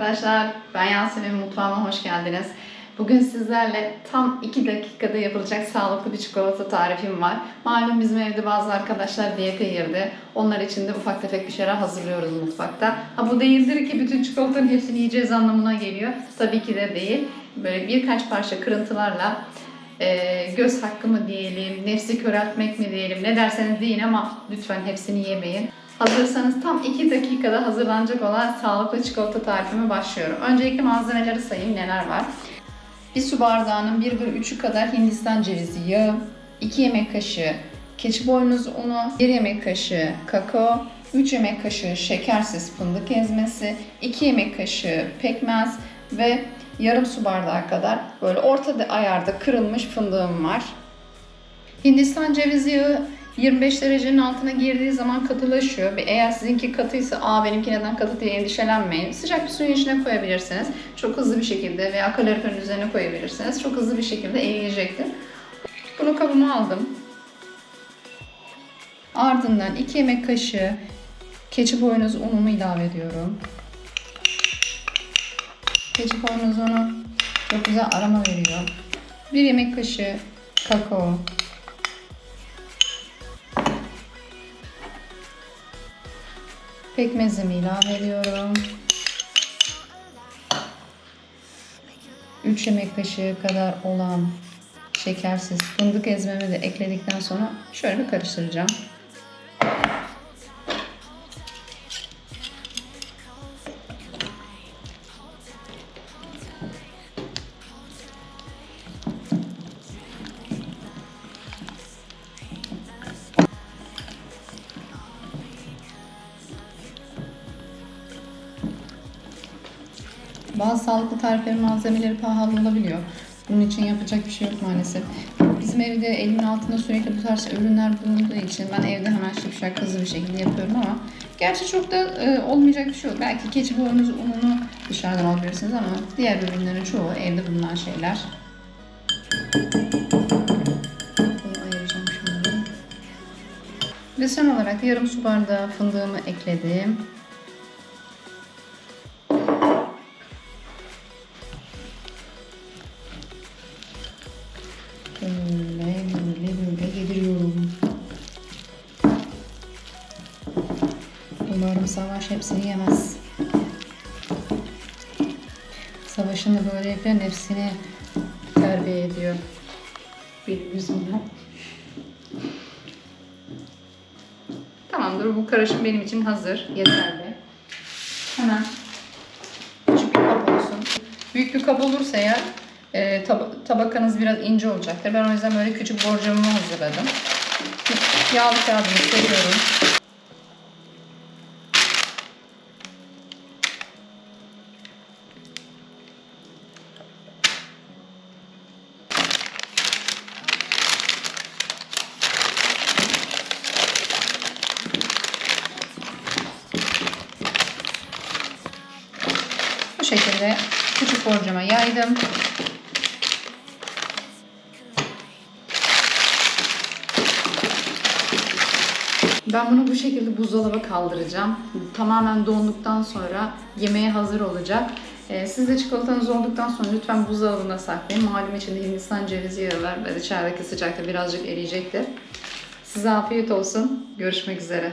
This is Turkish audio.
Arkadaşlar. Ben Yasemin mutfağıma hoş geldiniz. Bugün sizlerle tam 2 dakikada yapılacak sağlıklı bir çikolata tarifim var. Malum bizim evde bazı arkadaşlar diyete girdi. Onlar için de ufak tefek bir şeyler hazırlıyoruz mutfakta. Ha bu değildir ki bütün çikolatanın hepsini yiyeceğiz anlamına geliyor. Tabii ki de değil. Böyle birkaç parça kırıntılarla e, göz hakkı mı diyelim, nefsi köreltmek mi diyelim, ne derseniz deyin ama lütfen hepsini yemeyin. Hazırsanız tam 2 dakikada hazırlanacak olan sağlıklı çikolata tarifime başlıyorum. Öncelikle malzemeleri sayayım neler var. Bir su bardağının 1 bölü 3'ü kadar Hindistan cevizi yağı, 2 yemek kaşığı keçi boynuzu unu, 1 yemek kaşığı kakao, 3 yemek kaşığı şekersiz fındık ezmesi, 2 yemek kaşığı pekmez ve yarım su bardağı kadar böyle orta ayarda kırılmış fındığım var. Hindistan cevizi yağı 25 derecenin altına girdiği zaman katılaşıyor. Eğer sizinki katıysa aa benimki neden katı diye endişelenmeyin. Sıcak bir suyun içine koyabilirsiniz. Çok hızlı bir şekilde veya kaloriferin üzerine koyabilirsiniz. Çok hızlı bir şekilde eriyecektir. Bunu kabıma aldım. Ardından 2 yemek kaşığı keçi boynuzu unumu ilave ediyorum. Keçi boynuzu unu çok güzel aroma veriyor. 1 yemek kaşığı kakao. Pekmezimi ilave ediyorum. 3 yemek kaşığı kadar olan şekersiz fındık ezmemi de ekledikten sonra şöyle bir karıştıracağım. Bazı sağlıklı tariflerin malzemeleri pahalı olabiliyor. Bunun için yapacak bir şey yok maalesef. Bizim evde elimin altında sürekli bu tarz ürünler bulunduğu için ben evde hemen şıpşak hızlı bir şekilde yapıyorum ama gerçi çok da e, olmayacak bir şey yok. Belki keçi boynuzu ununu dışarıdan alabilirsiniz ama diğer ürünlerin çoğu evde bulunan şeyler. Bunu ayıracağım şimdi. Ve son olarak yarım su bardağı fındığımı ekledim. Böyle böyle böyle yediriyorum. Umarım Savaş hepsini yemez. Savaş'ın da böylelikle nefsini terbiye ediyor. Bir yüzünden. Tamamdır. Bu karışım benim için hazır. Yeterli. Hemen küçük bir kap olsun. Büyük bir kap olursa eğer e, tab- tabakanız biraz ince olacaktır. Ben o yüzden böyle küçük borcamımı hazırladım. Yağlı kağıdımı seriyorum. Bu şekilde küçük borcama yaydım. Ben bunu bu şekilde buzdolaba kaldıracağım. Tamamen donduktan sonra yemeğe hazır olacak. Ee, siz de çikolatanız olduktan sonra lütfen buzdolabında saklayın. Malum içinde Hindistan cevizi yağı var ve dışarıdaki sıcakta birazcık eriyecektir. Size afiyet olsun. Görüşmek üzere.